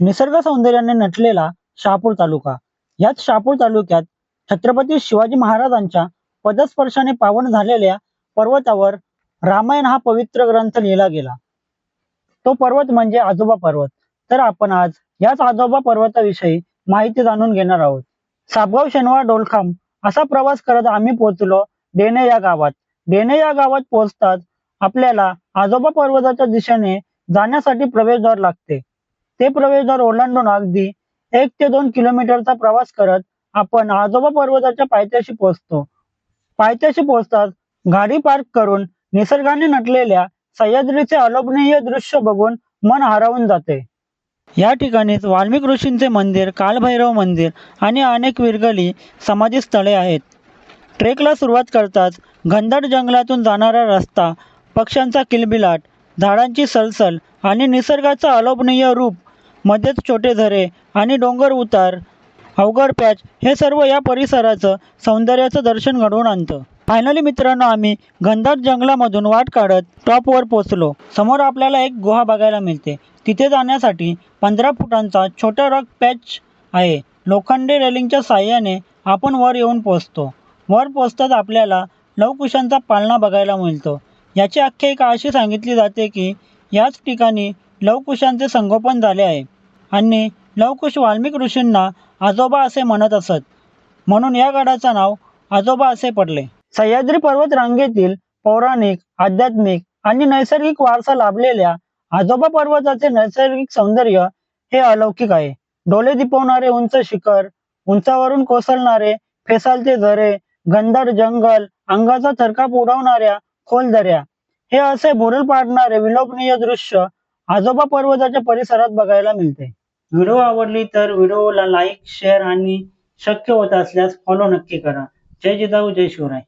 निसर्ग सौंदर्याने नटलेला शहापूर तालुका. याच शहापूर तालुक्यात छत्रपती शिवाजी महाराजांच्या पदस्पर्शाने पावन झालेल्या पर्वतावर रामायण हा पवित्र ग्रंथ लिहिला गेला. तो पर्वत म्हणजे आजोबा पर्वत. तर आपण आज याच आजोबा पर्वताविषयी माहिती जाणून घेणार आहोत. सापगाव शनिवार डोलखाम असा प्रवास करत आम्ही पोहोचलो देणे या गावात. देणे या गावात पोहोचताच आपल्याला आजोबा पर्वताच्या दिशेने जाण्यासाठी प्रवेशद्वार लागते. ते प्रवेशद्वार ओलांडून अगदी एक ते दोन किलोमीटरचा प्रवास करत आपण आजोबा पर्वताच्या पायथ्याशी पोहोचतो. पायथ्याशी पोहोचताच गाडी पार्क करून निसर्गाने नटलेल्या सह्याद्रीचे अलोभनीय दृश्य बघून मन हरवून जाते. या ठिकाणीच वाल्मिक ऋषींचे मंदिर कालभैरव मंदिर आणि अनेक विरगली समाधी स्थळे आहेत. ट्रेकला सुरुवात करताच घनदाट जंगलातून जाणारा रस्ता पक्ष्यांचा किलबिलाट झाडांची सलसल आणि निसर्गाचं अलोभनीय रूप मध्येच छोटे झरे आणि डोंगर उतार अवघड पॅच हे सर्व या परिसराचं सौंदर्याचं दर्शन घडवून आणतं. फायनली मित्रांनो आम्ही घनदाट जंगलामधून वाट काढत टॉपवर पोचलो समोर आपल्याला एक गुहा बघायला मिळते. तिथे जाण्यासाठी पंधरा फुटांचा छोटा रॉक पॅच आहे. लोखंडी रेलिंगच्या साह्याने आपण वर येऊन पोचतो वर पोचताच आपल्याला लवकुशांचा पालना बघायला मिळतो. याची आख्यायिका अशी सांगितली जाते की याच ठिकाणी लवकुशांचे संगोपन झाले आहे. आणि लवकुश वाल्मिक ऋषींना आजोबा असे म्हणत असत. म्हणून या गडाचं नाव आजोबा असे पडले. सह्याद्री पर्वत रांगेतील पौराणिक आध्यात्मिक आणि नैसर्गिक वारसा लाभलेल्या आजोबा पर्वताचे नैसर्गिक सौंदर्य हे अलौकिक आहे. डोले दिपवणारे उंच शिखर उंचावरून कोसळणारे फेसालते झरे घनदाट जंगल अंगाचा थरकाप उडवणाऱ्या खोल दऱ्या हे असे भुरल पाडणारे विलोभनीय दृश्य आजोबा पर्वताच्या परिसरात बघायला मिळते. व्हिडिओ आवडली तर व्हिडिओला लाईक शेअर आणि शक्य होत असल्यास फॉलो नक्की करा. जय जिजाऊ जय शिवराय.